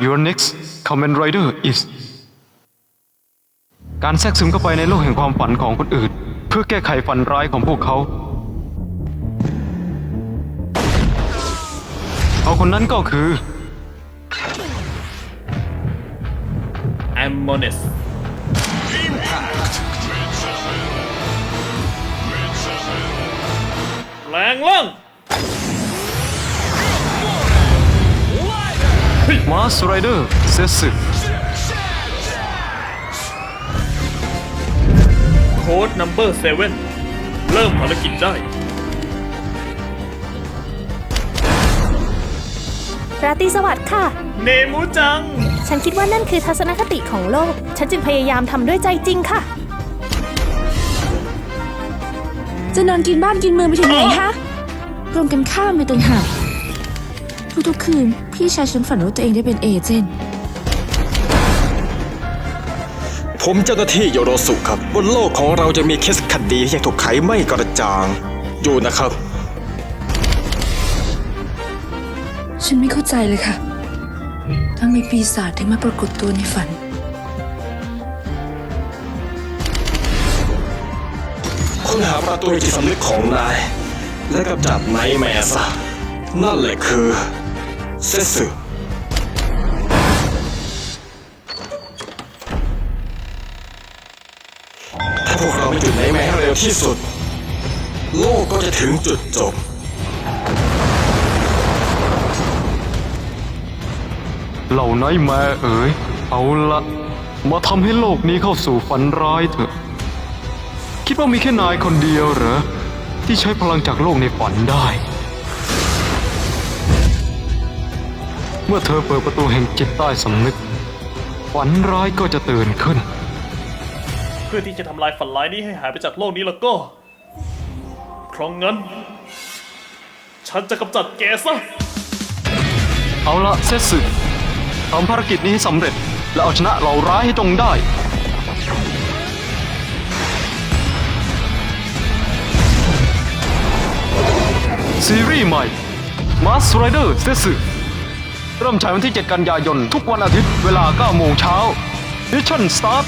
Your next Kamen Rider is การแทรกซึมเข้าไปในโลกแห่งความฝันของคนอื่น เพื่อแก้ไขฝันร้ายของพวกเขา เขาคนนั้นก็คือแอมโมเนสแรงล่าง Mask Rider เซสึโค้ดนัมเบอร์เซเว่นเริ่มภารกิจได้ ราตรีสวัสดิ์ค่ะ เนมูจัง ฉันคิดว่านั่นคือทัศนคติของโลก ฉันจึงพยายามทำด้วยใจจริงค่ะ จะนอนกินบ้านกินเมืองไปถึงไหนคะรวมกันข้ามไปต่างหาก ทุกๆคืน พี่ชายฉันฝันว่าตัวเองได้เป็นเอเจนต์ผมเจ้าหน้าที่โยโรสุครับ บนโลกของเราจะมีเคสคดีที่ยังถูกไขไม่กระจ่าง อยู่นะครับ ฉันไม่เข้าใจเลยค่ะทำไมปีศาจถึงมาปรากฏตัวในฝัน ค้นหาประตูจิตสำนึกของนาย และกำจัดไนท์แมร์ซะนั่นแหละคือ เซสึถ้าพวกเราไม่หยุดไนแม่ให้เร็วที่สุด โลกก็จะถึงจุดจบ เหล่าไนท์แมร์เอ๋ย เอาละ มาทำให้โลกนี้เข้าสู่ฝันร้ายเถอะ คิดว่ามีแค่นายคนเดียวเหรอ ที่ใช้พลังจากโลกในฝันได้ มื่อเธอเปิดประตูแห่งจิตใต้สำนึก ฝันร้ายก็จะตื่นขึ้น เพื่อที่จะทำลายฝันร้ายนี้ให้หายไปจากโลกนี้แล้วก็เพราะงั้น ฉันจะกำจัดแกซะ เอาละเซตสึทำภารกิจนี้ให้สำเร็จ และเอาชนะเหล่าร้ายให้จงได้ ซีรีส์ใหม่ Mask Rider เซตสึ เริ่มฉายวันที่ 7 กันยายน ทุกวันอาทิตย์เวลา 9 โมงเช้า Mission Start